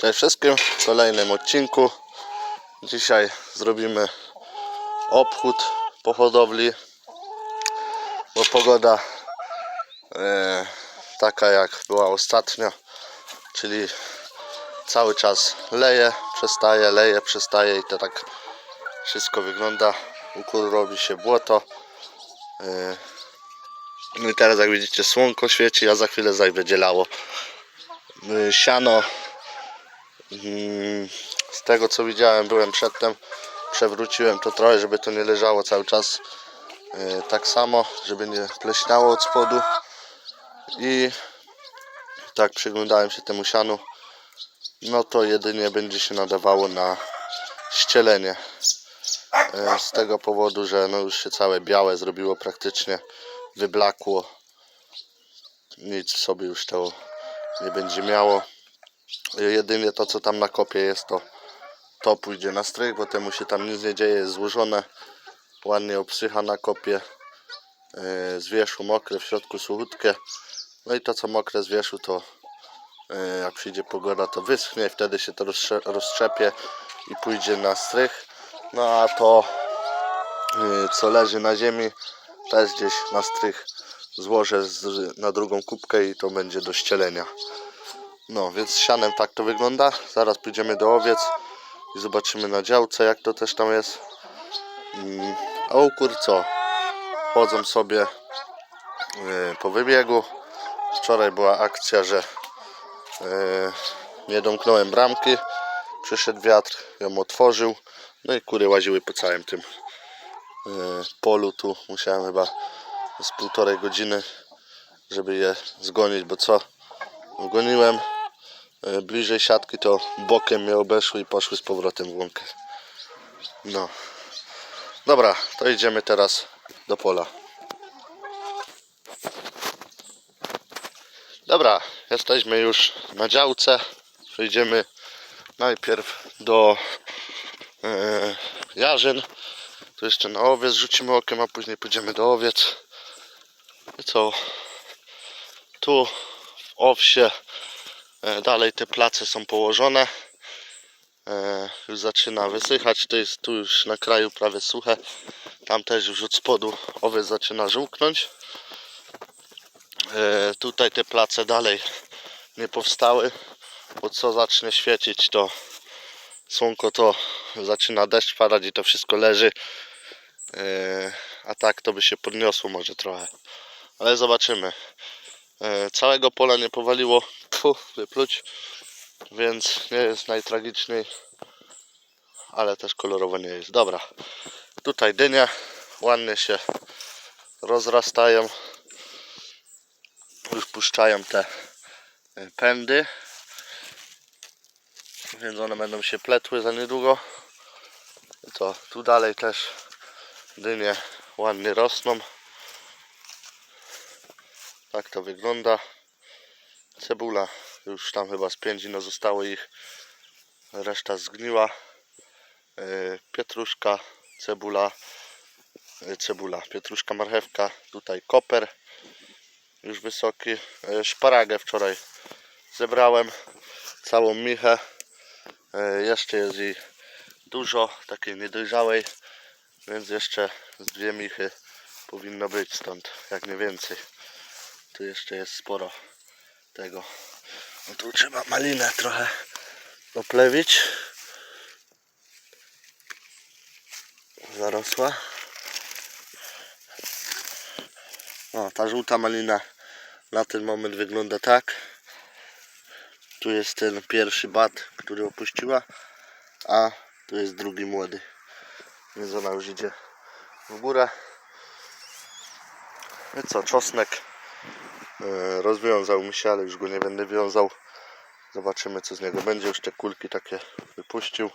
Cześć wszystkim w kolejnym odcinku. Dzisiaj zrobimy obchód po hodowli, bo pogoda e, taka jak była ostatnio, czyli cały czas leje, przestaje, leje, przestaje i to tak wszystko wygląda. U kur robi się błoto. E, no i teraz jak widzicie słonko świeci, a za chwilę zaś będzie lało. E, Siano z tego co widziałem, byłem przedtem, przewróciłem to trochę, żeby to nie leżało cały czas e, tak samo, żeby nie pleśniało od spodu. I tak przyglądałem się temu sianu, no to jedynie będzie się nadawało na ścielenie. E, z tego powodu, że no już się całe białe zrobiło praktycznie, wyblakło, nic sobie już to nie będzie miało. Jedynie to co tam na kopie jest to to pójdzie na strych, bo temu się tam nic nie dzieje, jest złożone. Ładnie obsycha na kopie yy, z wierzchu mokre, w środku suchutkie. No i to co mokre z wierzchu to yy, jak przyjdzie pogoda to wyschnie wtedy się to roztrze- roztrzepie i pójdzie na strych. No a to yy, co leży na ziemi też gdzieś na strych złożę na drugą kubkę i to będzie do ścielenia no, więc sianem tak to wygląda. Zaraz pójdziemy do owiec i zobaczymy na działce, jak to też tam jest. Mm, A u kur co? Chodzą sobie e, po wybiegu. Wczoraj była akcja, że e, nie domknąłem bramki. Przyszedł wiatr, ją otworzył. No i kury łaziły po całym tym e, polu tu. Musiałem chyba z półtorej godziny, żeby je zgonić, bo co? Goniłem e, bliżej siatki, to bokiem mnie obeszły i poszły z powrotem w łąkę. No. Dobra, to idziemy teraz do pola. Dobra, jesteśmy już na działce. Przejdziemy najpierw do e, jarzyn. Tu jeszcze na owiec rzucimy okiem, a później pójdziemy do owiec. I co? Tu w owsie e, dalej te place są położone. E, już zaczyna wysychać to jest tu już na kraju prawie suche. Tam też już od spodu owiec zaczyna żółknąć. E, tutaj te place dalej nie powstały bo co zacznie świecić to słonko to zaczyna deszcz padać i to wszystko leży. E, a tak to by się podniosło może trochę. Ale zobaczymy. E, całego pola nie powaliło. Fu, wypluć. Więc nie jest najtragiczniej ale też kolorowo nie jest. Dobra. Tutaj dynie ładnie się rozrastają. Już puszczają te e, pędy. Więc one będą się pletły za niedługo. To tu dalej też dynie ładnie rosną tak to wygląda. Cebula już tam chyba z pięć no zostało ich. Reszta zgniła. Yy, Pietruszka, cebula, yy, cebula, pietruszka, marchewka, tutaj koper już wysoki. Yy, Szparagę wczoraj zebrałem, całą michę. Jeszcze jest jej dużo, takiej niedojrzałej, więc jeszcze dwie michy powinno być stąd, jak nie więcej tu jeszcze jest sporo tego. No tu trzeba malinę trochę doplewić. Zarosła. O, ta żółta malina na ten moment wygląda tak. Tu jest ten pierwszy bat, który opuściła, a tu jest drugi młody. Więc ona już idzie w górę. No co, czosnek rozwiązał mi się, ale już go nie będę wiązał. Zobaczymy co z niego będzie. Już te kulki takie wypuścił.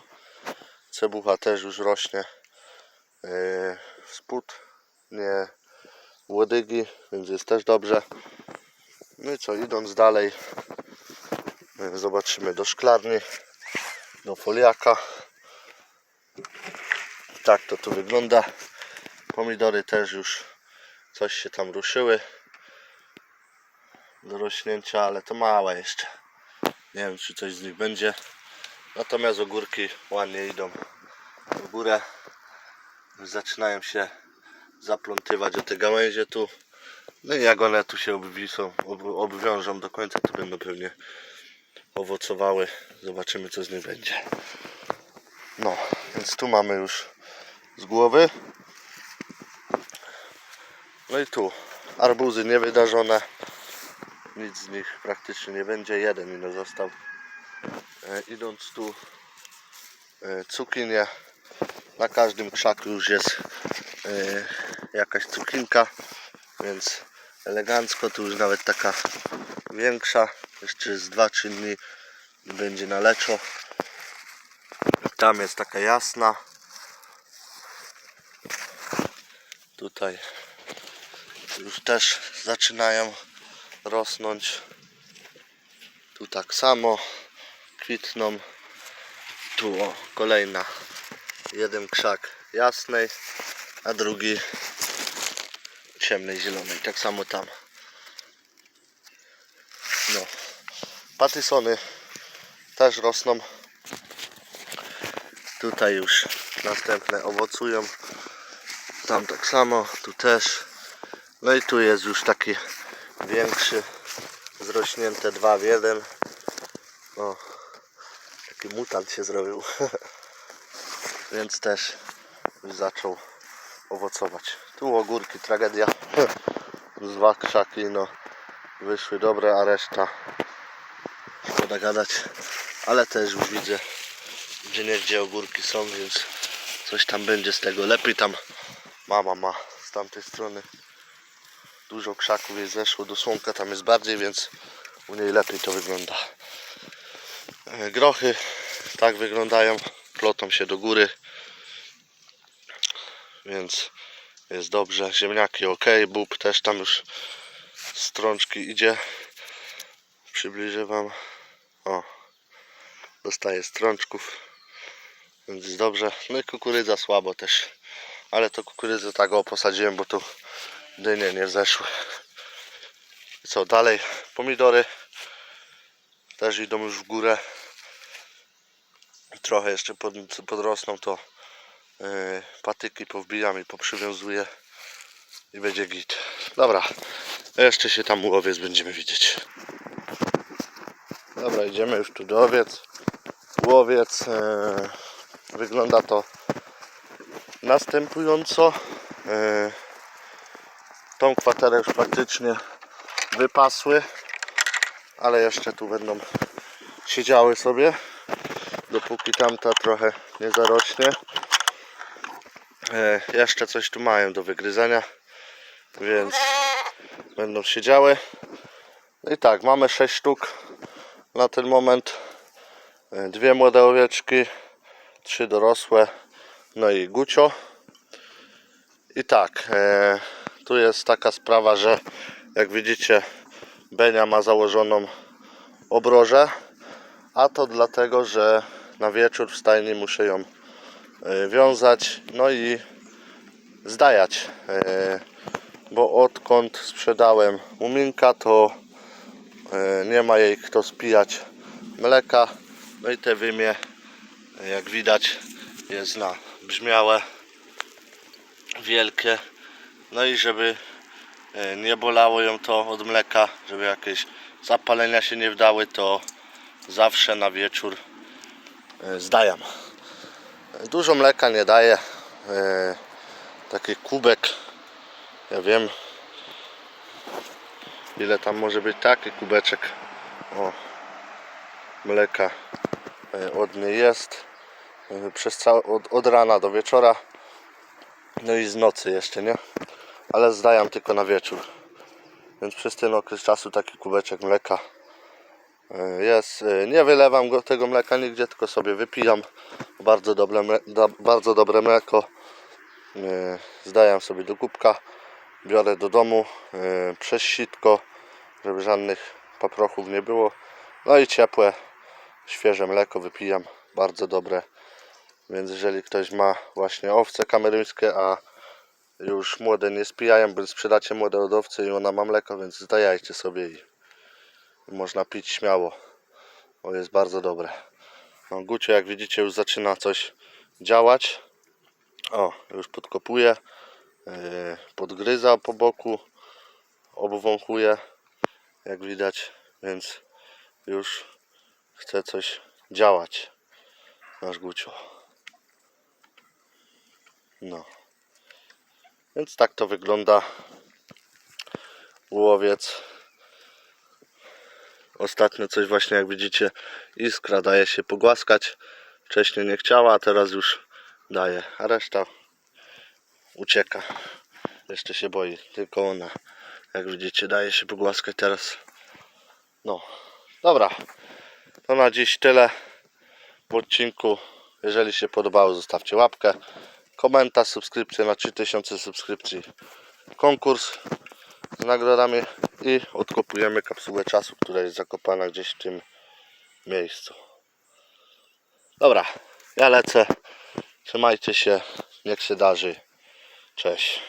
Cebucha też już rośnie. E, Spód nie łodygi, więc jest też dobrze. No i co, idąc dalej e, zobaczymy do szklarni, do foliaka. Tak to tu wygląda. Pomidory też już coś się tam ruszyły do rośnięcia, ale to małe jeszcze. Nie wiem, czy coś z nich będzie. Natomiast ogórki ładnie idą w górę. Zaczynają się zaplątywać o te gałęzie tu. No i jak one tu się obwisą, ob, obwiążą do końca, to będą pewnie owocowały. Zobaczymy, co z nich będzie. No, więc tu mamy już z głowy. No i tu arbuzy niewydarzone. Nic z nich praktycznie nie będzie. Jeden ino został. E, idąc tu e, cukinie. Na każdym krzaku już jest e, jakaś cukinka, więc elegancko. Tu już nawet taka większa. Jeszcze z 2-3 dni będzie na leczo. Tam jest taka jasna. Tutaj już też zaczynają rosnąć. Tu tak samo kwitną. Tu o, kolejna. Jeden krzak jasnej, a drugi ciemnej zielonej. Tak samo tam. No. Patysony też rosną. Tutaj już następne owocują. Tam tak samo, tu też. No i tu jest już taki większy, zrośnięte dwa w jeden. Taki mutant się zrobił. Więc też zaczął owocować. Tu ogórki, tragedia. Dwa krzaki, no wyszły dobre, a reszta szkoda gadać. Ale też już widzę, gdzie nie gdzie ogórki są, więc coś tam będzie z tego. Lepiej tam mama ma z tamtej strony dużo krzaków jej zeszło do słonka, tam jest bardziej, więc u niej lepiej to wygląda. E, Grochy tak wyglądają, plotą się do góry, więc jest dobrze. Ziemniaki ok, bób też tam już strączki idzie. Przybliżę Wam. O, dostaje strączków, więc jest dobrze. No i kukurydza słabo też, ale to kukurydzę tak o posadziłem, bo tu dynie nie zeszły. Co dalej? Pomidory też idą już w górę. Trochę jeszcze pod, podrosną, to yy, patyki powbijam i poprzywiązuję i będzie git. Dobra, jeszcze się tam u owiec będziemy widzieć. Dobra, idziemy już tu do owiec. U owiec yy, wygląda to następująco. Yy, tą kwaterę już praktycznie wypasły, ale jeszcze tu będą siedziały sobie, dopóki tamta trochę nie zarośnie. E, jeszcze coś tu mają do wygryzania, więc będą siedziały. No i tak, mamy 6 sztuk na ten moment. E, Dwie młode owieczki, trzy dorosłe, no i gucio. I tak, e, tu jest taka sprawa, że jak widzicie, Benia ma założoną obrożę, a to dlatego, że na wieczór w stajni muszę ją e, wiązać, no i zdajać, e, bo odkąd sprzedałem Muminka, to e, nie ma jej kto spijać mleka, no i te wymie, jak widać, jest na brzmiałe, wielkie, no i żeby e, nie bolało ją to od mleka, żeby jakieś zapalenia się nie wdały, to zawsze na wieczór e, zdajam. Dużo mleka nie daje. e, Taki kubek, ja wiem ile tam może być taki kubeczek o, mleka od niej jest przez całe, od, od rana do wieczora no i z nocy jeszcze, nie? Ale zdajam tylko na wieczór. Więc przez ten okres czasu taki kubeczek mleka e, jest. E, Nie wylewam go, tego mleka nigdzie, tylko sobie wypijam. Bardzo dobre, bardzo dobre mleko. E, Zdajam sobie do kubka. Biorę do domu przez sitko, żeby żadnych paprochów nie było. No i ciepłe, świeże mleko wypijam. Bardzo dobre. Więc jeżeli ktoś ma właśnie owce kameryńskie, a już młode nie spijają, bądź sprzedacie młode od owcy i ona ma mleko, więc zdajajcie sobie i można pić śmiało. O, jest bardzo dobre. No, Gucio, jak widzicie, już zaczyna coś działać. O, już podkopuje. Yy, podgryza po boku. Obwąchuje. Jak widać, więc już chce coś działać. Nasz Gucio. No. Więc tak to wygląda łowiec. Ostatnio coś właśnie jak widzicie iskra daje się pogłaskać. Wcześniej nie chciała, a teraz już daje. A reszta ucieka. Jeszcze się boi. Tylko ona. Jak widzicie daje się pogłaskać teraz. No. Dobra. To na dziś tyle w odcinku. Jeżeli się podobało zostawcie łapkę. Komentarz, subskrypcję na 3000 subskrypcji. Konkurs z nagrodami i odkopujemy kapsułę czasu, która jest zakopana gdzieś w tym miejscu. Dobra, ja lecę. Trzymajcie się, niech się darzy. Cześć.